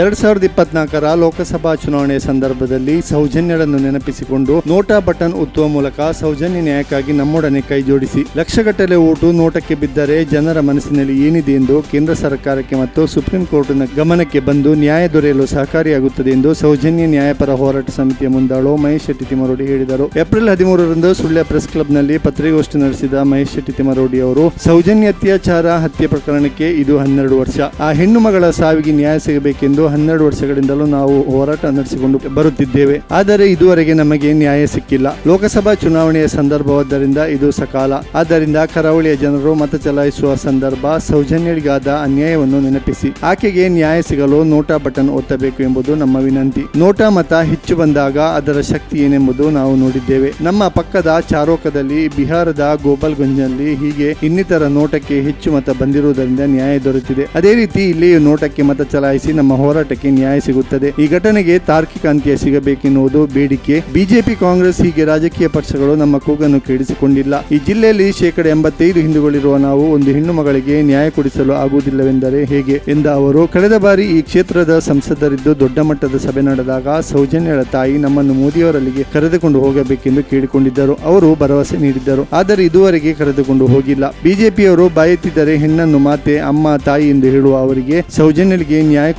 ಎರಡ್ ಸಾವಿರದ ಇಪ್ಪತ್ನಾಲ್ಕರ ಲೋಕಸಭಾ ಚುನಾವಣೆಯ ಸಂದರ್ಭದಲ್ಲಿ ಸೌಜನ್ಯರನ್ನು ನೆನಪಿಸಿಕೊಂಡು ನೋಟಾ ಬಟನ್ ಒತ್ತುವ ಮೂಲಕ ಸೌಜನ್ಯ ನ್ಯಾಯಕ್ಕಾಗಿ ನಮ್ಮೊಡನೆ ಕೈ ಜೋಡಿಸಿ. ಲಕ್ಷಗಟ್ಟಲೆ ಓಟು ನೋಟಕ್ಕೆ ಬಿದ್ದರೆ ಜನರ ಮನಸ್ಸಿನಲ್ಲಿ ಏನಿದೆ ಎಂದು ಕೇಂದ್ರ ಸರ್ಕಾರಕ್ಕೆ ಮತ್ತು ಸುಪ್ರೀಂ ಕೋರ್ಟ್ನ ಗಮನಕ್ಕೆ ಬಂದು ನ್ಯಾಯ ದೊರೆಯಲು ಸಹಕಾರಿಯಾಗುತ್ತದೆ ಎಂದು ಸೌಜನ್ಯ ನ್ಯಾಯಪರ ಹೋರಾಟ ಸಮಿತಿಯ ಮುಂದಾಳು ಮಹೇಶ್ ಶೆಟ್ಟಿ ತಿಮರೋಡಿ ಹೇಳಿದರು. ಏಪ್ರಿಲ್ ಹದಿಮೂರರಂದು ಸುಳ್ಯ ಪ್ರೆಸ್ ಕ್ಲಬ್ನಲ್ಲಿ ಪತ್ರಿಕಾಗೋಷ್ಠಿ ನಡೆಸಿದ ಮಹೇಶ್ ಶೆಟ್ಟಿ ತಿಮರೋಡಿ ಅವರು, ಸೌಜನ್ಯ ಅತ್ಯಾಚಾರ ಹತ್ಯೆ ಪ್ರಕರಣಕ್ಕೆ ಇದು ಹನ್ನೆರಡು ವರ್ಷ. ಆ ಹೆಣ್ಣು ಮಗಳ ಸಾವಿಗೆ ನ್ಯಾಯ ಸಿಗಬೇಕೆಂದು ಹನ್ನೆರಡು ವರ್ಷಗಳಿಂದಲೂ ನಾವು ಹೋರಾಟ ನಡೆಸಿಕೊಂಡು ಬರುತ್ತಿದ್ದೇವೆ. ಆದರೆ ಇದುವರೆಗೆ ನಮಗೆ ನ್ಯಾಯ ಸಿಕ್ಕಿಲ್ಲ. ಲೋಕಸಭಾ ಚುನಾವಣೆಯ ಸಂದರ್ಭವಾದ್ದರಿಂದ ಇದು ಸಕಾಲ. ಆದ್ದರಿಂದ ಕರಾವಳಿಯ ಜನರು ಮತ ಚಲಾಯಿಸುವ ಸಂದರ್ಭ ಸೌಜನ್ಯರಿಗಾದ ಅನ್ಯಾಯವನ್ನು ನೆನಪಿಸಿ. ಆಕೆಗೆ ನ್ಯಾಯ ಸಿಗಲು ನೋಟಾ ಬಟನ್ ಒತ್ತಬೇಕು ಎಂಬುದು ನಮ್ಮ ವಿನಂತಿ. ನೋಟಾ ಮತ ಹೆಚ್ಚು ಬಂದಾಗ ಅದರ ಶಕ್ತಿ ಏನೆಂಬುದು ನಾವು ನೋಡಿದ್ದೇವೆ. ನಮ್ಮ ಪಕ್ಕದ ಚಾರೋಕದಲ್ಲಿ ಬಿಹಾರದ ಗೋಪಾಲ್ಗಂಜ್ನಲ್ಲಿ ಹೀಗೆ ಇನ್ನಿತರ ನೋಟಕ್ಕೆ ಹೆಚ್ಚು ಮತ ಬಂದಿರುವುದರಿಂದ ನ್ಯಾಯ ದೊರೆತಿದೆ. ಅದೇ ರೀತಿ ಇಲ್ಲಿ ನೋಟಕ್ಕೆ ಮತ ಚಲಾಯಿಸಿ ನಮ್ಮ ಹೋರಾಟಕ್ಕೆ ನ್ಯಾಯ ಸಿಗುತ್ತದೆ. ಈ ಘಟನೆಗೆ ತಾರ್ಕಿಕ ಅಂತ್ಯ ಸಿಗಬೇಕೆನ್ನುವುದು ಬೇಡಿಕೆ. ಬಿಜೆಪಿ ಕಾಂಗ್ರೆಸ್ ಹೀಗೆ ರಾಜಕೀಯ ಪಕ್ಷಗಳು ನಮ್ಮ ಕೂಗನ್ನು ಕೇಳಿಸಿಕೊಂಡಿಲ್ಲ ಈ ಜಿಲ್ಲೆಯಲ್ಲಿ ಶೇಕಡ ಎಂಬತ್ತೈದು ಹಿಂದೂಗಳಿರುವ ನಾವು ಒಂದು ಹೆಣ್ಣು ಮಗಳಿಗೆ ನ್ಯಾಯ ಕೊಡಿಸಲು ಆಗುವುದಿಲ್ಲವೆಂದರೆ ಹೇಗೆ? ಎಂದ ಅವರು, ಕಳೆದ ಬಾರಿ ಈ ಕ್ಷೇತ್ರದ ಸಂಸದರಿದ್ದು ದೊಡ್ಡ ಮಟ್ಟದ ಸಭೆ ನಡೆದಾಗ ಸೌಜನ್ಯಳ ತಾಯಿ ನಮ್ಮನ್ನು ಮೋದಿಯವರಲ್ಲಿಗೆ ಕರೆದುಕೊಂಡು ಹೋಗಬೇಕೆಂದು ಕೇಳಿಕೊಂಡಿದ್ದರು. ಅವರು ಭರವಸೆ ನೀಡಿದ್ದರು. ಆದರೆ ಇದುವರೆಗೆ ಕರೆದುಕೊಂಡು ಹೋಗಿಲ್ಲ. ಬಿಜೆಪಿಯವರು ಬಾಯುತ್ತಿದ್ದರೆ ಹೆಣ್ಣನ್ನು ಮಾತೆ, ಅಮ್ಮ, ತಾಯಿ ಎಂದು ಹೇಳುವ ಅವರಿಗೆ ಸೌಜನ್ಯರಿಗೆ ನ್ಯಾಯ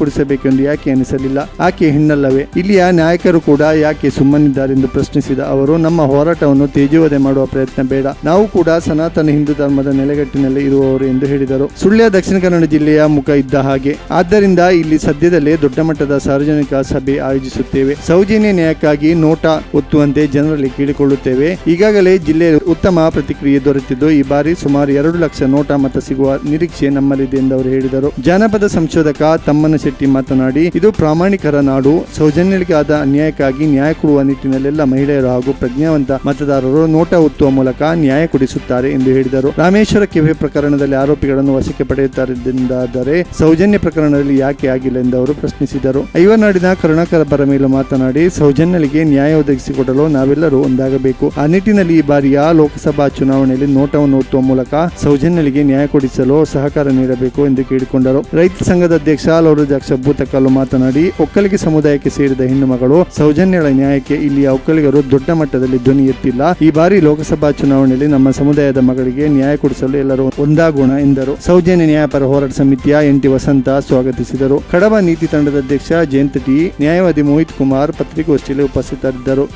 ಕೊಡಿಸಬೇಕೆಂದು ಯಾಕೆ ಅನಿಸಲಿಲ್ಲ ಆಕೆ ಹೆಣ್ಣಲ್ಲವೇ ಇಲ್ಲಿಯ ನಾಯಕರು ಕೂಡ ಯಾಕೆ ಸುಮ್ಮನಿದ್ದಾರೆಂದು ಪ್ರಶ್ನಿಸಿದ ಅವರು, ನಮ್ಮ ಹೋರಾಟವನ್ನು ತೇಜುವದೆ ಮಾಡುವ ಪ್ರಯತ್ನ ಬೇಡ. ನಾವು ಕೂಡ ಸನಾತನ ಹಿಂದೂ ಧರ್ಮದ ನೆಲೆಗಟ್ಟಿನಲ್ಲಿ ಇರುವವರು ಎಂದು ಹೇಳಿದರು. ಸುಳ್ಯ ದಕ್ಷಿಣ ಕನ್ನಡ ಜಿಲ್ಲೆಯ ಮುಖ ಇದ್ದ ಹಾಗೆ. ಆದ್ದರಿಂದ ಇಲ್ಲಿ ಸದ್ಯದಲ್ಲೇ ದೊಡ್ಡ ಮಟ್ಟದ ಸಾರ್ವಜನಿಕ ಸಭೆ ಆಯೋಜಿಸುತ್ತೇವೆ. ಸೌಜನ್ಯ ನ್ಯಾಯಕ್ಕಾಗಿ ನೋಟಾ ಒತ್ತುವಂತೆ ಜನರಲ್ಲಿ ಕೇಳಿಕೊಳ್ಳುತ್ತೇವೆ. ಈಗಾಗಲೇ ಜಿಲ್ಲೆಯ ಉತ್ತಮ ಪ್ರತಿಕ್ರಿಯೆ ದೊರೆತಿದ್ದು, ಈ ಬಾರಿ ಸುಮಾರು ಎರಡು ಲಕ್ಷ ನೋಟಾ ಮತ ಸಿಗುವ ನಿರೀಕ್ಷೆ ನಮ್ಮಲ್ಲಿದೆ ಎಂದು ಅವರು ಹೇಳಿದರು. ಜಾನಪದ ಸಂಶೋಧಕ ತಮ್ಮನ ಶೆಟ್ಟಿ ಮಾತನಾಡಿ, ಇದು ಪ್ರಾಮಾಣಿಕರ ನಾಡು. ಸೌಜನ್ಯಗಳಿಗಾದ ಅನ್ಯಾಯಕ್ಕಾಗಿ ನ್ಯಾಯ ಕೊಡುವ ನಿಟ್ಟಿನಲ್ಲೆಲ್ಲ ಮಹಿಳೆಯರು ಹಾಗೂ ಪ್ರಜ್ಞಾವಂತ ಮತದಾರರು ನೋಟ ಒತ್ತುವ ಮೂಲಕ ನ್ಯಾಯ ಕೊಡಿಸುತ್ತಾರೆ ಎಂದು ಹೇಳಿದರು. ರಾಮೇಶ್ವರ ಕೆಫೆ ಪ್ರಕರಣದಲ್ಲಿ ಆರೋಪಿಗಳನ್ನು ವಶಕ್ಕೆ ಪಡೆಯುತ್ತಾರೆ ಸೌಜನ್ಯ ಪ್ರಕರಣದಲ್ಲಿ ಯಾಕೆ ಆಗಿಲ್ಲ ಎಂದು ಅವರು ಪ್ರಶ್ನಿಸಿದರು. ಐವನಾಡಿನ ಕರುಣಾಕರ ಬರಮೇಲು ಮಾತನಾಡಿ ಸೌಜನ್ಯಗಳಿಗೆ ನ್ಯಾಯ ಒದಗಿಸಿಕೊಡಲು ನಾವೆಲ್ಲರೂ ಒಂದಾಗಬೇಕು. ಆ ನಿಟ್ಟಿನಲ್ಲಿ ಈ ಬಾರಿಯ ಲೋಕಸಭಾ ಚುನಾವಣೆಯಲ್ಲಿ ನೋಟವನ್ನು ಒತ್ತುವ ಮೂಲಕ ಸೌಜನ್ಯಗಳಿಗೆ ನ್ಯಾಯ ಕೊಡಿಸಲು ಸಹಕಾರ ನೀಡಬೇಕು ಎಂದು ಕೇಳಿಕೊಂಡರು. ರೈತ ಸಂಘದ ಅಧ್ಯಕ್ಷ ಲೌರಜಾಕ್ಷ ಭೂತಕಲ್ಲು ಮಾತನಾಡಿ, ಒಕ್ಕಲಿಗೆ ಸಮುದಾಯಕ್ಕೆ ಸೇರಿದ ಹೆಣ್ಣು ಮಗಳು ಸೌಜನ್ಯಗಳ ನ್ಯಾಯಕ್ಕೆ ಇಲ್ಲಿಯ ಒಕ್ಕಲಿಗರು ದೊಡ್ಡ ಮಟ್ಟದಲ್ಲಿ ಧ್ವನಿ ಎತ್ತಿಲ್ಲ. ಈ ಬಾರಿ ಲೋಕಸಭಾ ಚುನಾವಣೆಯಲ್ಲಿ ನಮ್ಮ ಸಮುದಾಯದ ಮಗಳಿಗೆ ನ್ಯಾಯ ಕೊಡಿಸಲು ಎಲ್ಲರೂ ಒಂದಾಗೋಣ ಎಂದರು. ಸೌಜನ್ಯ ನ್ಯಾಯಪರ ಹೋರಾಟ ಸಮಿತಿಯ ಎನ್ ಟಿ ವಸಂತ ಸ್ವಾಗತಿಸಿದರು. ಕಡಬ ನೀತಿ ತಂಡದ ಅಧ್ಯಕ್ಷ ಜಯಂತ ಟಿ, ನ್ಯಾಯವಾದಿ ಮೋಹಿತ್ ಕುಮಾರ್ ಪತ್ರಿಕಾಗೋಷ್ಠಿಯಲ್ಲಿ ಉಪಸ್ಥಿತರಿದ್ದರು.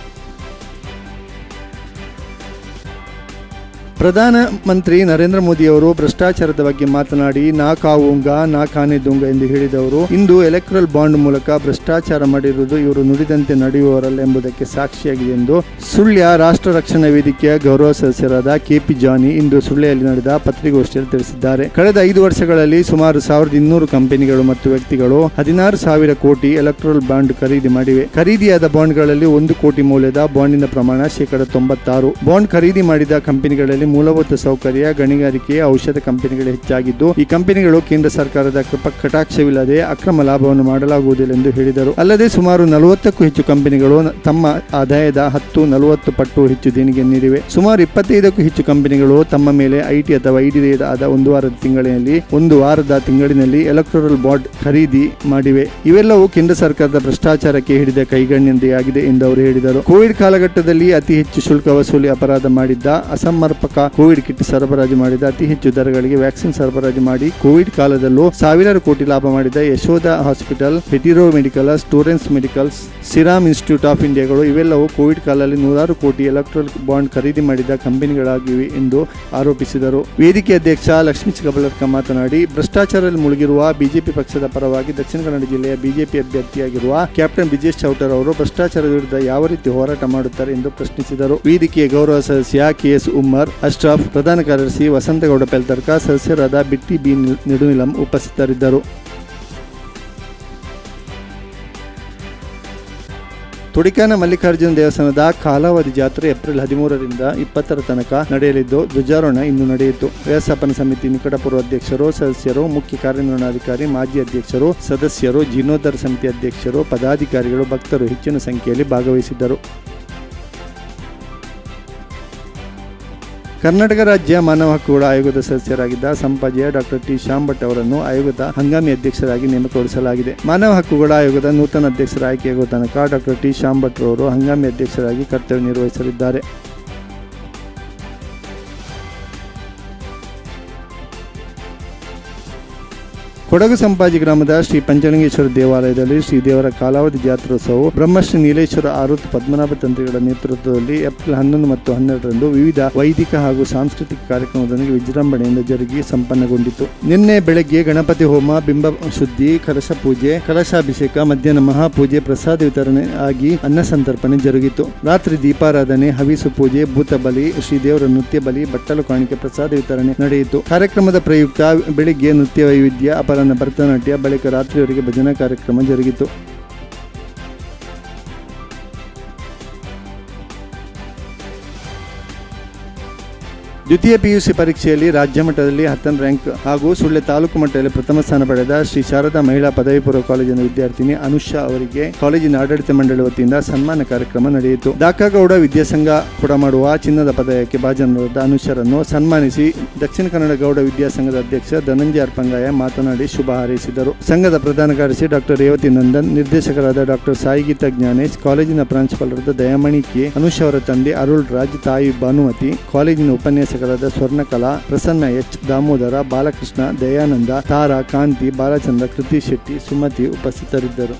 ಪ್ರಧಾನ ಮಂತ್ರಿ ನರೇಂದ್ರ ಮೋದಿ ಅವರು ಭ್ರಷ್ಟಾಚಾರದ ಬಗ್ಗೆ ಮಾತನಾಡಿ, ನಾ ಕಾವುಂಗ ನಾ ಕಾನೆದುಂಗ ಎಂದು ಹೇಳಿದವರು, ಇಂದು ಎಲೆಕ್ಟ್ರಲ್ ಬಾಂಡ್ ಮೂಲಕ ಭ್ರಷ್ಟಾಚಾರ ಮಾಡಿರುವುದು ಇವರು ನುಡಿದಂತೆ ನಡೆಯುವವರಲ್ಲ ಎಂಬುದಕ್ಕೆ ಸಾಕ್ಷಿಯಾಗಿದೆ ಎಂದು ಸುಳ್ಯ ರಾಷ್ಟ್ರ ರಕ್ಷಣಾ ವೇದಿಕೆಯ ಗೌರವ ಸದಸ್ಯರಾದ ಕೆಪಿ ಜಾನಿ ಇಂದು ಸುಳ್ಯದಲ್ಲಿ ನಡೆದ ಪತ್ರಿಕಾಗೋಷ್ಠಿಯಲ್ಲಿ ತಿಳಿಸಿದ್ದಾರೆ. ಕಳೆದ ಐದು ವರ್ಷಗಳಲ್ಲಿ ಸುಮಾರು ಸಾವಿರದ ಇನ್ನೂರು ಕಂಪನಿಗಳು ಮತ್ತು ವ್ಯಕ್ತಿಗಳು ಹದಿನಾರು ಸಾವಿರ ಕೋಟಿ ಎಲೆಕ್ಟ್ರಲ್ ಬಾಂಡ್ ಖರೀದಿ ಮಾಡಿವೆ. ಖರೀದಿಯಾದ ಬಾಂಡ್ಗಳಲ್ಲಿ ಒಂದು ಕೋಟಿ ಮೌಲ್ಯದ ಬಾಂಡಿನ ಪ್ರಮಾಣ ಶೇಕಡ ತೊಂಬತ್ತಾರು. ಬಾಂಡ್ ಖರೀದಿ ಮಾಡಿದ ಕಂಪನಿಗಳಲ್ಲಿ ಮೂಲಭೂತ ಸೌಕರ್ಯ, ಗಣಿಗಾರಿಕೆ, ಔಷಧ ಕಂಪನಿಗಳು ಹೆಚ್ಚಾಗಿದ್ದು, ಈ ಕಂಪನಿಗಳು ಕೇಂದ್ರ ಸರ್ಕಾರದ ಕೃಪ ಕಟಾಕ್ಷವಿಲ್ಲದೆ ಅಕ್ರಮ ಲಾಭವನ್ನು ಮಾಡಲಾಗುವುದಿಲ್ಲ ಎಂದು ಹೇಳಿದರು. ಅಲ್ಲದೆ ಸುಮಾರು ನಲವತ್ತಕ್ಕೂ ಹೆಚ್ಚು ಕಂಪನಿಗಳು ತಮ್ಮ ಆದಾಯದ ಹತ್ತು, ನಲವತ್ತು ಪಟ್ಟು ಹೆಚ್ಚು ದೇಣಿಗೆ ನೀಡಿವೆ. ಸುಮಾರು ಇಪ್ಪತ್ತೈದಕ್ಕೂ ಹೆಚ್ಚು ಕಂಪನಿಗಳು ತಮ್ಮ ಮೇಲೆ ಐಟಿ ಅಥವಾ ಐಡಿ ಆದ ಒಂದು ವಾರದ ತಿಂಗಳಿನಲ್ಲಿ, ಒಂದು ವಾರದ ತಿಂಗಳಿನಲ್ಲಿ ಎಲೆಕ್ಟ್ರಲ್ ಬಾಂಡ್ ಖರೀದಿ ಮಾಡಿವೆ. ಇವೆಲ್ಲವೂ ಕೇಂದ್ರ ಸರ್ಕಾರದ ಭ್ರಷ್ಟಾಚಾರಕ್ಕೆ ಹಿಡಿದ ಕೈಗಣ್ಯತೆಯಾಗಿದೆ ಎಂದು ಅವರು ಹೇಳಿದರು. ಕೋವಿಡ್ ಕಾಲಘಟ್ಟದಲ್ಲಿ ಅತಿ ಹೆಚ್ಚು ಶುಲ್ಕ ವಸೂಲಿ ಅಪರಾಧ ಮಾಡಿದ್ದ ಅಸಮರ್ಪಕ ಕೋವಿಡ್ ಕಿಟ್ ಸರಬರಾಜು ಮಾಡಿದ ಅತಿ ಹೆಚ್ಚು ದರಗಳಿಗೆ ವ್ಯಾಕ್ಸಿನ್ ಸರಬರಾಜು ಮಾಡಿ ಕೋವಿಡ್ ಕಾಲದಲ್ಲೂ ಸಾವಿರಾರು ಕೋಟಿ ಲಾಭ ಮಾಡಿದ ಯಶೋಧ ಹಾಸ್ಪಿಟಲ್ ಹೆಟಿರೋ ಮೆಡಿಕಲ್, ಸ್ಟೋರೆನ್ಸ್ ಮೆಡಿಕಲ್ಸ್, ಸಿರಾಮ್ ಇನ್ಸ್ಟಿಟ್ಯೂಟ್ ಆಫ್ ಇಂಡಿಯಾಗಳು ಇವೆಲ್ಲವೂ ಕೋವಿಡ್ ಕಾಲದಲ್ಲಿ ನೂರಾರು ಕೋಟಿ ಎಲೆಕ್ಟ್ರಾನಿಕ್ ಬಾಂಡ್ ಖರೀದಿ ಮಾಡಿದ ಕಂಪನಿಗಳಾಗಿವೆ ಎಂದು ಆರೋಪಿಸಿದರು. ವೇದಿಕೆ ಅಧ್ಯಕ್ಷ ಲಕ್ಷ್ಮೀ ಚಿಕ್ಕಬಳ್ಳರ್ಕ ಮಾತನಾಡಿ, ಭ್ರಷ್ಟಾಚಾರದಲ್ಲಿ ಮುಳುಗಿರುವ ಬಿಜೆಪಿ ಪಕ್ಷದ ಪರವಾಗಿ ದಕ್ಷಿಣ ಕನ್ನಡ ಜಿಲ್ಲೆಯ ಬಿಜೆಪಿ ಅಭ್ಯರ್ಥಿಯಾಗಿರುವ ಕ್ಯಾಪ್ಟನ್ ಬ್ರಿಜೇಶ್ ಚೌಟರ್ ಅವರು ಭ್ರಷ್ಟಾಚಾರ ವಿರುದ್ಧ ಯಾವ ರೀತಿ ಹೋರಾಟ ಮಾಡುತ್ತಾರೆ ಎಂದು ಪ್ರಶ್ನಿಸಿದರು. ವೇದಿಕೆಯ ಗೌರವ ಸದಸ್ಯ ಕೆಎಸ್ ಉಮ್ಮರ್ ಅಶ್ರಫ್ ಪ್ರಧಾನ ಕಾರ್ಯದರ್ಶಿ ವಸಂತಗೌಡ ಪೆಲ್ತರ್ಕ ಸದಸ್ಯರಾದ ಬಿಟ್ಟಿ ಬಿ ನಿಡುನಿಲಂ ಉಪಸ್ಥಿತರಿದ್ದರು ತುಡಿಕಾನ ಮಲ್ಲಿಕಾರ್ಜುನ ದೇವಸ್ಥಾನದ ಕಾಲಾವಧಿ ಜಾತ್ರೆ ಏಪ್ರಿಲ್ ಹದಿಮೂರರಿಂದ ಇಪ್ಪತ್ತರ ತನಕ ನಡೆಯಲಿದ್ದು, ಧ್ವಜಾರೋಹಣ ಇಂದು ನಡೆಯಿತು. ವ್ಯವಸ್ಥಾಪನಾ ಸಮಿತಿ ನಿಕಟಪೂರ್ವ ಅಧ್ಯಕ್ಷರು, ಸದಸ್ಯರು, ಮುಖ್ಯ ಕಾರ್ಯನಿರ್ವಹಣಾಧಿಕಾರಿ, ಮಾಜಿ ಅಧ್ಯಕ್ಷರು, ಸದಸ್ಯರು ಜೀರ್ಣೋದ್ಧಾರ ಸಮಿತಿ ಅಧ್ಯಕ್ಷರು, ಪದಾಧಿಕಾರಿಗಳು, ಭಕ್ತರು ಹೆಚ್ಚಿನ ಸಂಖ್ಯೆಯಲ್ಲಿ ಭಾಗವಹಿಸಿದ್ದರು. ಕರ್ನಾಟಕ ರಾಜ್ಯ ಮಾನವ ಹಕ್ಕುಗಳ ಆಯೋಗದ ಸದಸ್ಯರಾಗಿದ್ದ ಸಂಪಾಜಿಯ ಡಾಕ್ಟರ್ ಟಿ ಶ್ಯಾಮ್ ಭಟ್ ಅವರನ್ನು ಆಯೋಗದ ಹಂಗಾಮಿ ಅಧ್ಯಕ್ಷರಾಗಿ ನೇಮಕಗೊಳಿಸಲಾಗಿದೆ. ಮಾನವ ಹಕ್ಕುಗಳ ಆಯೋಗದ ನೂತನ ಅಧ್ಯಕ್ಷರ ಆಯ್ಕೆಯಾಗುವ ತನಕ ಡಾಕ್ಟರ್ ಟಿ ಶ್ಯಾಮ್ ಭಟ್ ರವರು ಹಂಗಾಮಿ ಅಧ್ಯಕ್ಷರಾಗಿ ಕರ್ತವ್ಯ ನಿರ್ವಹಿಸಲಿದ್ದಾರೆ. ಕೊಡಗು ಸಂಪಾಜಿ ಗ್ರಾಮದ ಶ್ರೀ ಪಂಚಲಿಂಗೇಶ್ವರ ದೇವಾಲಯದಲ್ಲಿ ಶ್ರೀ ದೇವರ ಕಾಲಾವಧಿ ಜಾತ್ರೋತ್ಸವವು ಬ್ರಹ್ಮಶ್ರೀ ನೀಲೇಶ್ವರ ಆರುತ್ ಪದ್ಮನಾಭ ತಂತ್ರಿಗಳ ನೇತೃತ್ವದಲ್ಲಿ ಏಪ್ರಿಲ್ ಹನ್ನೊಂದು ಮತ್ತು ಹನ್ನೆರಡರಂದು ವಿವಿಧ ವೈದಿಕ ಹಾಗೂ ಸಾಂಸ್ಕೃತಿಕ ಕಾರ್ಯಕ್ರಮದೊಂದಿಗೆ ವಿಜೃಂಭಣೆಯಿಂದ ಜರುಗಿ ಸಂಪನ್ನಗೊಂಡಿತು. ನಿನ್ನೆ ಬೆಳಗ್ಗೆ ಗಣಪತಿ ಹೋಮ, ಬಿಂಬ ಶುದ್ಧಿ, ಕಲಶ ಪೂಜೆ, ಕಲಶಾಭಿಷೇಕ, ಮಧ್ಯಾಹ್ನ ಮಹಾಪೂಜೆ, ಪ್ರಸಾದ ವಿತರಣೆ ಆಗಿ ಅನ್ನ ಸಂತರ್ಪಣೆ ಜರುಗಿತು. ರಾತ್ರಿ ದೀಪಾರಾಧನೆ, ಹವಿಸು ಪೂಜೆ, ಭೂತ ಬಲಿ ಶ್ರೀದೇವರ ನೃತ್ಯ ಬಲಿ, ಬಟ್ಟಲು ಕಾಣಿಕೆ ಪ್ರಸಾದ ವಿತರಣೆ ನಡೆಯಿತು. ಕಾರ್ಯಕ್ರಮದ ಪ್ರಯುಕ್ತ ಬೆಳಿಗ್ಗೆ ನೃತ್ಯ ವೈವಿಧ್ಯ ಅಪರಾಹ್ನ ಭರತನಾಟ್ಯ ಬಳಿಕ ರಾತ್ರಿಯವರೆಗೆ ಭಜನಾ ಕಾರ್ಯಕ್ರಮ ಜರುಗಿತು. ದ್ವಿತೀಯ ಪಿಯುಸಿ ಪರೀಕ್ಷೆಯಲ್ಲಿ ರಾಜ್ಯ ಮಟ್ಟದಲ್ಲಿ ಹತ್ತನೇ ರ್ಯಾಂಕ್ ಹಾಗೂ ಸುಳ್ಳೆ ತಾಲೂಕು ಮಟ್ಟದಲ್ಲಿ ಪ್ರಥಮ ಸ್ಥಾನ ಪಡೆದ ಶ್ರೀ ಶಾರದಾ ಮಹಿಳಾ ಪದವಿ ಪೂರ್ವ ಕಾಲೇಜಿನ ವಿದ್ಯಾರ್ಥಿನಿ ಅನುಷಾ ಅವರಿಗೆ ಕಾಲೇಜಿನ ಆಡಳಿತ ಮಂಡಳಿ ವತಿಯಿಂದ ಸನ್ಮಾನ ಕಾರ್ಯಕ್ರಮ ನಡೆಯಿತು. ದಾಕಾಗೌಡ ವಿದ್ಯಾಸಂಘ ಕೊಡಮಾಡುವ ಚಿನ್ನದ ಪದಯಕ್ಕೆ ಭಾಜನರಾದ ಅನುಷರನ್ನು ಸನ್ಮಾನಿಸಿ ದಕ್ಷಿಣ ಕನ್ನಡ ಗೌಡ ವಿದ್ಯಾಸಂಘದ ಅಧ್ಯಕ್ಷ ಧನಂಜಯ ಅರ್ಪಂಗಾಯ ಮಾತನಾಡಿ ಶುಭ ಹಾರೈಸಿದರು. ಸಂಘದ ಪ್ರಧಾನ ಕಾರ್ಯದರ್ಶಿ ಡಾಕ್ಟರ್ ರೇವತಿ ನಂದನ್, ನಿರ್ದೇಶಕರಾದ ಡಾಕ್ಟರ್ ಸಾಯಿಗೀತಾ ಜ್ಞಾನೇಶ್, ಕಾಲೇಜಿನ ಪ್ರಾಂಶುಪಾಲರಾದ ದಯಾಮಣಿ ಕೆ. ಅನುಷ ಅವರ ತಂದೆ ಅರುಳ್ ರಾಜ್, ತಾಯಿ ಭಾನುಮತಿ, ಕಾಲೇಜಿನ ಉಪನ್ಯಾಸಕರಾದ ಸ್ವರ್ಣಕಲಾ ಪ್ರಸನ್ನ ಎಚ್ ದಾಮೋದರ ಬಾಲಕೃಷ್ಣ ದಯಾನಂದ ತಾರಾ ಕಾಂತಿ ಬಾಲಚಂದ್ರ ಕೃತಿ ಶೆಟ್ಟಿ ಸುಮತಿ ಉಪಸ್ಥಿತರಿದ್ದರು.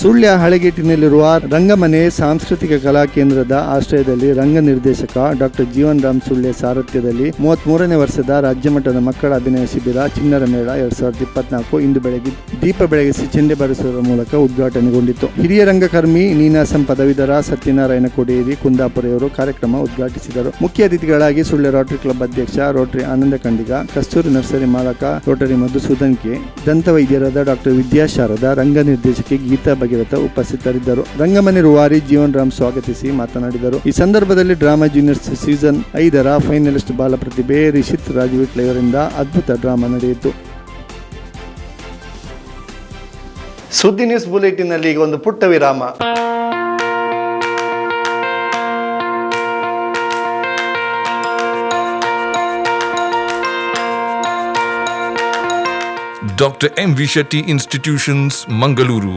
ಸುಳ್ಯ ಹಳೆಗೇಟಿನಲ್ಲಿರುವ ರಂಗಮನೆ ಸಾಂಸ್ಕೃತಿಕ ಕಲಾ ಕೇಂದ್ರದ ಆಶ್ರಯದಲ್ಲಿ ರಂಗ ನಿರ್ದೇಶಕ ಡಾಕ್ಟರ್ ಜೀವನ್ ರಾಮ್ ಸುಳ್ಯ ಸಾರಥ್ಯದಲ್ಲಿ ಮೂವತ್ಮೂರನೇ ವರ್ಷದ ರಾಜ್ಯ ಮಟ್ಟದ ಮಕ್ಕಳ ಅಭಿನಯ ಶಿಬಿರ ಚಿನ್ನರ ಮೇಳ ಎರಡ್ ಸಾವಿರದ ಇಪ್ಪತ್ನಾಲ್ಕು ಇಂದು ಬೆಳಗ್ಗೆ ದೀಪ ಬೆಳಗಿಸಿ ಚೆಂಡೆ ಬಾರಿಸುವ ಮೂಲಕ ಉದ್ಘಾಟನೆಗೊಂಡಿತು ಹಿರಿಯ ರಂಗಕರ್ಮಿ ನೀನಾಸಂ ಪದವೀಧರ ಸತ್ಯನಾರಾಯಣ ಕೊಡೇರಿ ಕುಂದಾಪುರೆಯವರು ಕಾರ್ಯಕ್ರಮ ಉದ್ಘಾಟಿಸಿದರು. ಮುಖ್ಯ ಅತಿಥಿಗಳಾಗಿ ಸುಳ್ಯ ರೋಟರಿ ಕ್ಲಬ್ ಅಧ್ಯಕ್ಷ ರೋಟರಿ ಆನಂದ ಖಂಡಿಗ, ಕಸ್ತೂರಿ ನರ್ಸರಿ ಮಾಲಕ ರೋಟರಿ ಮಧುಸೂದನ್ ಕೆ, ದಂತವೈದ್ಯರಾದ ಡಾಕ್ಟರ್ ವಿದ್ಯಾಶಾರದ, ರಂಗ ನಿರ್ದೇಶಕಿ ಗೀತಾ ಭಗೀರಥ ಉಪಸ್ಥಿತರಿದ್ದರು. ರಂಗಮನೆ ರುವಾರಿ ಜೀವನ್ ರಾಮ್ ಸ್ವಾಗತಿಸಿ ಮಾತನಾಡಿದರು. ಈ ಸಂದರ್ಭದಲ್ಲಿ ಡ್ರಾಮಾ ಜೂನಿಯರ್ಸ್ ಸೀಸನ್ ಐದರ ಫೈನಲಿಸ್ಟ್ ಬಾಲ ಪ್ರತಿಭೆ ರಿಷಿತ್ ರಾಜವಿಟ್ಲ ಇವರಿಂದ ಅದ್ಭುತ ಡ್ರಾಮಾ ನಡೆಯಿತು. ಸುದ್ದಿ ನ್ಯೂಸ್ ಬುಲೆಟಿನಲ್ಲಿ ಈಗ ಒಂದು ಪುಟ್ಟ ವಿರಾಮ. Doctor M V. Shetty Institutions, Mangaluru.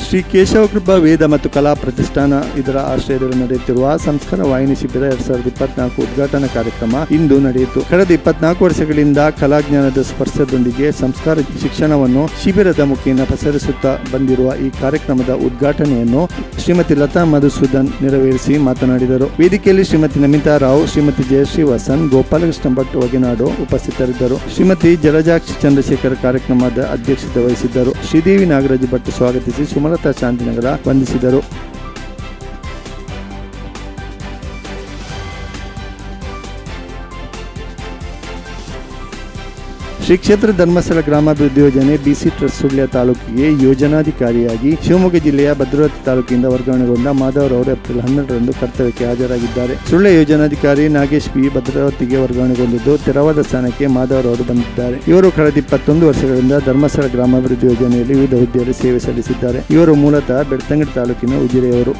Shri Keshavakripa ವೇದ ಮತ್ತು ಕಲಾ ಪ್ರತಿಷ್ಠಾನ ಇದರ ಆಶ್ರಯದಲ್ಲಿ ನಡೆಯುತ್ತಿರುವ ಸಂಸ್ಕಾರ ವಾಹಿನಿ ಶಿಬಿರ ಎರಡ್ ಸಾವಿರದ ಇಪ್ಪತ್ನಾಲ್ಕು ಉದ್ಘಾಟನಾ ಕಾರ್ಯಕ್ರಮ ಇಂದು ನಡೆಯಿತು. ಕಳೆದ ಇಪ್ಪತ್ನಾಲ್ಕು ವರ್ಷಗಳಿಂದ ಕಲಾಜ್ಞಾನದ ಸ್ಪರ್ಶದೊಂದಿಗೆ ಸಂಸ್ಕಾರ ಶಿಕ್ಷಣವನ್ನು ಶಿಬಿರದ ಮುಖೇನ ಪಸರಿಸುತ್ತಾ ಬಂದಿರುವ ಈ ಕಾರ್ಯಕ್ರಮದ ಉದ್ಘಾಟನೆಯನ್ನು ಶ್ರೀಮತಿ ಲತಾ ಮಧುಸೂದನ್ ನೆರವೇರಿಸಿ ಮಾತನಾಡಿದರು. ವೇದಿಕೆಯಲ್ಲಿ ಶ್ರೀಮತಿ ನಮಿತಾ ರಾವ್, ಶ್ರೀಮತಿ ಜಯಶ್ರೀ ವಸನ್ ಗೋಪಾಲಕೃಷ್ಣ ಭಟ್ ವಗೆನಾಡು ಉಪಸ್ಥಿತರಿದ್ದರು. ಶ್ರೀಮತಿ ಜಲಜಾಕ್ಷಿ ಚಂದ್ರಶೇಖರ್ ಕಾರ್ಯಕ್ರಮದ ಅಧ್ಯಕ್ಷತೆ ವಹಿಸಿದ್ದರು. ಶ್ರೀದೇವಿ ನಾಗರಾಜ್ ಭಟ್ ಸ್ವಾಗತಿಸಿ ಸುಮಲತಾ ಶಾಂತಿನಗರ ವಂದಿಸಿದರು. ಶ್ರೀ ಕ್ಷೇತ್ರ ಧರ್ಮಸ್ಥಳ ಗ್ರಾಮಾಭಿವೃದ್ಧಿ ಯೋಜನೆ ಬಿಸಿ ಟ್ರಸ್ಟ್ ಸುಳ್ಯ ತಾಲೂಕಿಗೆ ಯೋಜನಾಧಿಕಾರಿಯಾಗಿ ಶಿವಮೊಗ್ಗ ಜಿಲ್ಲೆಯ ಭದ್ರಾವತಿ ತಾಲೂಕಿನಿಂದ ವರ್ಗಾವಣೆಗೊಂಡ ಮಾಧವ್ ಅವರು ಏಪ್ರಿಲ್ ಹನ್ನೆರಡರಂದು ಕರ್ತವ್ಯಕ್ಕೆ ಹಾಜರಾಗಿದ್ದಾರೆ. ಸುಳ್ಯ ಯೋಜನಾಧಿಕಾರಿ ನಾಗೇಶ್ ಪಿ ಭದ್ರಾವತಿಗೆ ವರ್ಗಾವಣೆಗೊಂಡಿದ್ದು ತೆರವಾದ ಸ್ಥಾನಕ್ಕೆ ಮಾಧವ್ ಅವರು ಬಂದಿದ್ದಾರೆ. ಇವರು ಕಳೆದ ಇಪ್ಪತ್ತೊಂದು ವರ್ಷಗಳಿಂದ ಧರ್ಮಸ್ಥಳ ಗ್ರಾಮಾಭಿವೃದ್ಧಿ ಯೋಜನೆಯಲ್ಲಿ ವಿವಿಧ ಹುದ್ದೆಯಲ್ಲಿ ಸೇವೆ ಸಲ್ಲಿಸಿದ್ದಾರೆ. ಇವರು ಮೂಲತಃ ಬೆಳ್ತಂಗಡಿ ತಾಲೂಕಿನ ಉಜಿರೆಯವರು.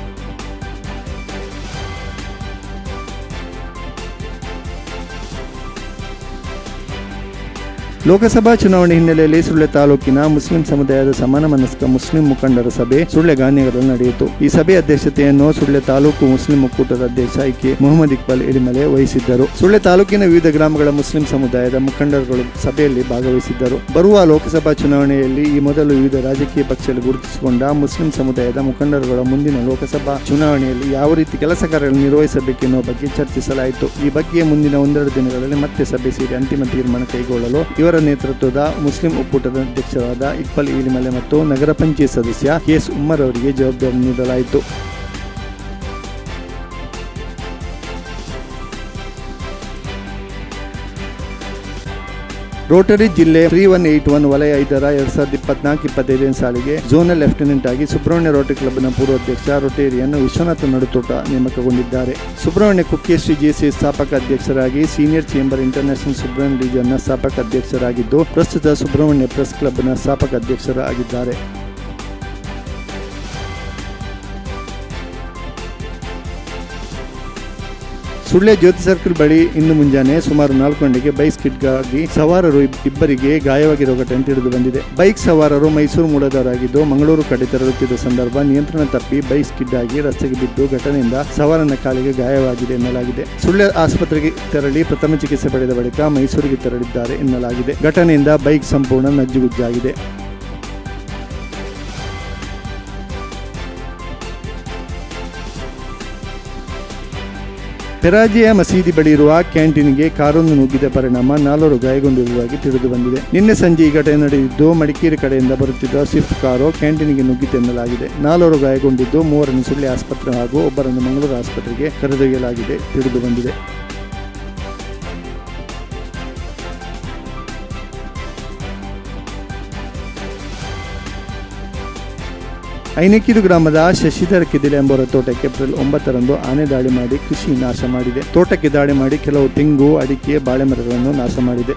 ಲೋಕಸಭಾ ಚುನಾವಣೆ ಹಿನ್ನೆಲೆಯಲ್ಲಿ ಸುಳ್ಯ ತಾಲೂಕಿನ ಮುಸ್ಲಿಂ ಸಮುದಾಯದ ಸಮಾನ ಮನಸ್ಕ ಮುಸ್ಲಿಂ ಮುಖಂಡರ ಸಭೆ ಸುಳ್ಯ ಗಾಂಧಿನಗರದಲ್ಲಿ ನಡೆಯಿತು. ಈ ಸಭೆ ಅಧ್ಯಕ್ಷತೆಯನ್ನು ಸುಳ್ಯ ತಾಲೂಕು ಮುಸ್ಲಿಂ ಒಕ್ಕೂಟದ ಅಧ್ಯಕ್ಷ ಐಕೆ ಮೊಹಮ್ಮದ್ ಇಕ್ಬಾಲ್ ಎಡಿಮಲೆ ವಹಿಸಿದ್ದರು. ಸುಳ್ಯ ತಾಲೂಕಿನ ವಿವಿಧ ಗ್ರಾಮಗಳ ಮುಸ್ಲಿಂ ಸಮುದಾಯದ ಮುಖಂಡರುಗಳು ಸಭೆಯಲ್ಲಿ ಭಾಗವಹಿಸಿದ್ದರು. ಬರುವ ಲೋಕಸಭಾ ಚುನಾವಣೆಯಲ್ಲಿ ಈ ಮೊದಲು ವಿವಿಧ ರಾಜಕೀಯ ಪಕ್ಷಗಳು ಗುರುತಿಸಿಕೊಂಡ ಮುಸ್ಲಿಂ ಸಮುದಾಯದ ಮುಖಂಡರುಗಳ ಮುಂದಿನ ಲೋಕಸಭಾ ಚುನಾವಣೆಯಲ್ಲಿ ಯಾವ ರೀತಿ ಕೆಲಸ ಕಾರ್ಯಗಳನ್ನು ನಿರ್ವಹಿಸಬೇಕೆನ್ನುವ ಬಗ್ಗೆ ಚರ್ಚಿಸಲಾಯಿತು. ಈ ಬಗ್ಗೆ ಮುಂದಿನ ಒಂದೆರಡು ದಿನಗಳಲ್ಲಿ ಮತ್ತೆ ಸಭೆ ಸೇರಿ ಅಂತಿಮ ತೀರ್ಮಾನ ಕೈಗೊಳ್ಳಲು ಇವರ ನೇತೃತ್ವದ ಮುಸ್ಲಿಂ ಒಕ್ಕೂಟದ ಅಧ್ಯಕ್ಷರಾದ ಇಕ್ಬಲ್ ಇಲಿಮಲೆ ಮತ್ತು ನಗರ ಪಂಚಾಯತ್ ಸದಸ್ಯ ಕೆಎಸ್ ಉಮ್ಮರ್ ಅವರಿಗೆ ಜವಾಬ್ದಾರಿ ನೀಡಲಾಯಿತು. ರೋಟರಿ ಜಿಲ್ಲೆ ತ್ರೀ ಒನ್ ಏಟ್ ಒನ್ ವಲಯ ಐದರ ಎರಡ್ ಸಾವಿರದ ಇಪ್ಪತ್ನಾಲ್ಕು, ಇಪ್ಪತ್ತೈದನೇ ಸಾಲಿಗೆ ಝೋನಲ್ ಲೆಫ್ಟಿನೆಂಟ್ ಆಗಿ ಸುಬ್ರಹ್ಮಣ್ಯ ರೋಟರಿ ಕ್ಲಬ್ನ ಪೂರ್ವಾಧ್ಯಕ್ಷ, ರೋಟೇರಿಯನ್ನು ವಿಶ್ವನಾಥ ನಡುತೋಟ ನೇಮಕಗೊಂಡಿದ್ದಾರೆ. ಸುಬ್ರಹ್ಮಣ್ಯ ಕುಕ್ಕೇಶ್ರೀ ಜೆಸಿ ಸ್ಥಾಪಕ ಅಧ್ಯಕ್ಷರಾಗಿ ಸೀನಿಯರ್ ಚೇಂಬರ್ ಇಂಟರ್ನ್ಯಾಷನಲ್ ಸುಬ್ರಹ್ಮಣ್ಯ ರೀಜನ್ನ ಸ್ಥಾಪಕ ಅಧ್ಯಕ್ಷರಾಗಿದ್ದು, ಪ್ರಸ್ತುತ ಸುಬ್ರಹ್ಮಣ್ಯ ಪ್ರೆಸ್ ಕ್ಲಬ್ನ ಸ್ಥಾಪಕ ಅಧ್ಯಕ್ಷರಾಗಿದ್ದಾರೆ. ಸುಳ್ಯ ಜ್ಯೋತಿ ಸರ್ಕಲ್ ಬಳಿ ಇಂದು ಮುಂಜಾನೆ ಸುಮಾರು ನಾಲ್ಕು ಗಂಟೆಗೆ ಬೈಕ್ ಸ್ಕಿಡ್ಗಾಗಿ ಸವಾರರು ಇಬ್- ಇಬ್ಬರಿಗೆ ಗಾಯವಾಗಿರುವ ಘಟನೆ ತಿಳಿದು ಬಂದಿದೆ. ಬೈಕ್ ಸವಾರರು ಮೈಸೂರು ಮೂಲದವರಾಗಿದ್ದು ಮಂಗಳೂರು ಕಡೆ ತೆರಳುತ್ತಿದ್ದ ಸಂದರ್ಭ ನಿಯಂತ್ರಣ ತಪ್ಪಿ ಬೈಕ್ ಸ್ಕಿಡ್ ಆಗಿ ರಸ್ತೆಗೆ ಬಿದ್ದು ಘಟನೆಯಿಂದ ಸವಾರನ ಕಾಲಿಗೆ ಗಾಯವಾಗಿದೆ ಎನ್ನಲಾಗಿದೆ. ಸುಳ್ಯ ಆಸ್ಪತ್ರೆಗೆ ತೆರಳಿ ಪ್ರಥಮ ಚಿಕಿತ್ಸೆ ಪಡೆದ ಬಳಿಕ ಮೈಸೂರಿಗೆ ತೆರಳಿದ್ದಾರೆ ಎನ್ನಲಾಗಿದೆ. ಘಟನೆಯಿಂದ ಬೈಕ್ ಸಂಪೂರ್ಣ ನಜ್ಜುಗುಜ್ಜಾಗಿದೆ. ಪೆರಾಜಿಯ ಮಸೀದಿ ಬಳಿ ಇರುವ ಕ್ಯಾಂಟೀನ್ಗೆ ಕಾರೊಂದು ನುಗ್ಗಿದ ಪರಿಣಾಮ ನಾಲ್ವರು ಗಾಯಗೊಂಡಿರುವುದಾಗಿ ತಿಳಿದು ಬಂದಿದೆ. ನಿನ್ನೆ ಸಂಜೆ ಈ ಘಟನೆ ನಡೆದಿದ್ದು, ಮಡಿಕೇರಿ ಕಡೆಯಿಂದ ಬರುತ್ತಿದ್ದ ಸ್ವಿಫ್ಟ್ ಕಾರು ಕ್ಯಾಂಟೀನ್ಗೆ ನುಗ್ಗಿತು ಎನ್ನಲಾಗಿದೆ. ನಾಲ್ವರು ಗಾಯಗೊಂಡಿದ್ದು, ಮೂವರನ್ನು ಸುಳ್ಳಿ ಆಸ್ಪತ್ರೆ ಹಾಗೂ ಒಬ್ಬರನ್ನು ಮಂಗಳೂರು ಆಸ್ಪತ್ರೆಗೆ ಕರೆದೊಯ್ಯಲಾಗಿದೆ, ತಿಳಿದು ಬಂದಿದೆ. ಐನಕೀರು ಗ್ರಾಮದ ಶಶಿಧರ ಕಿದಿಲೆ ಎಂಬುವರ ತೋಟಕ್ಕೆ ಏಪ್ರಿಲ್ ಒಂಬತ್ತರಂದು ಆನೆ ದಾಳಿ ಮಾಡಿ ಕೃಷಿ ನಾಶ ಮಾಡಿದೆ. ತೋಟಕ್ಕೆ ದಾಳಿ ಮಾಡಿ ಕೆಲವು ತೆಂಗು, ಅಡಿಕೆ ಬಾಳೆ ಮರಗಳನ್ನು ನಾಶ ಮಾಡಿದೆ.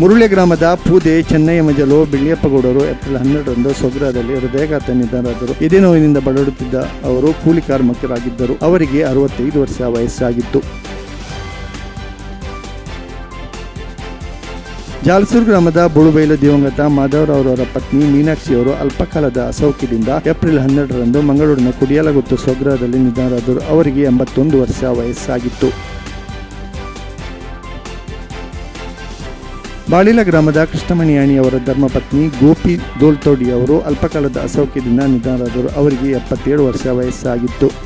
ಮುರುಳೆ ಗ್ರಾಮದ ಪೂದೆ, ಚೆನ್ನಯ್ಯ ಮಜಲು ಬಿಳಿಯಪ್ಪಗೌಡರು ಏಪ್ರಿಲ್ ಹನ್ನೆರಡರಂದು ಸೊಗ್ರಾದಲ್ಲಿ ಹೃದಯಘಾತ ನಿಧನರಾದರು. ಇದೇ ನೋವಿನಿಂದ ಬಳಲುತ್ತಿದ್ದ ಅವರು ಕೂಲಿ ಕಾರ್ಮಿಕರಾಗಿದ್ದರು. ಅವರಿಗೆ ಅರವತ್ತೈದು ವರ್ಷ ವಯಸ್ಸಾಗಿತ್ತು. ಜಾಲ್ಸೂರು ಗ್ರಾಮದ ಬುಳುಬೈಲು ದಿವಂಗತ ಮಾಧವರವರವರ ಪತ್ನಿ ಮೀನಾಕ್ಷಿ ಅವರು ಅಲ್ಪಕಾಲದ ಅಸೌಖ್ಯದಿಂದ ಏಪ್ರಿಲ್ ಹನ್ನೆರಡರಂದು ಮಂಗಳೂರಿನ ಕುಡಿಯಲಗುತ್ತು ಸ್ವಗ್ರಹದಲ್ಲಿ ನಿಧನರಾದರು. ಅವರಿಗೆ ಎಂಬತ್ತೊಂದು ವರ್ಷ ವಯಸ್ಸಾಗಿತ್ತು. ಬಾಳಿಲ ಗ್ರಾಮದ ಕೃಷ್ಣಮಣಿಯಾಣಿ ಅವರ ಧರ್ಮಪತ್ನಿ ಗೋಪಿ ದೋಲ್ತೋಡಿ ಅವರು ಅಲ್ಪಕಾಲದ ಅಸೌಖ್ಯದಿಂದ ನಿಧನರಾದರು. ಅವರಿಗೆ ಎಪ್ಪತ್ತೇಳು ವರ್ಷ ವಯಸ್ಸಾಗಿತ್ತು.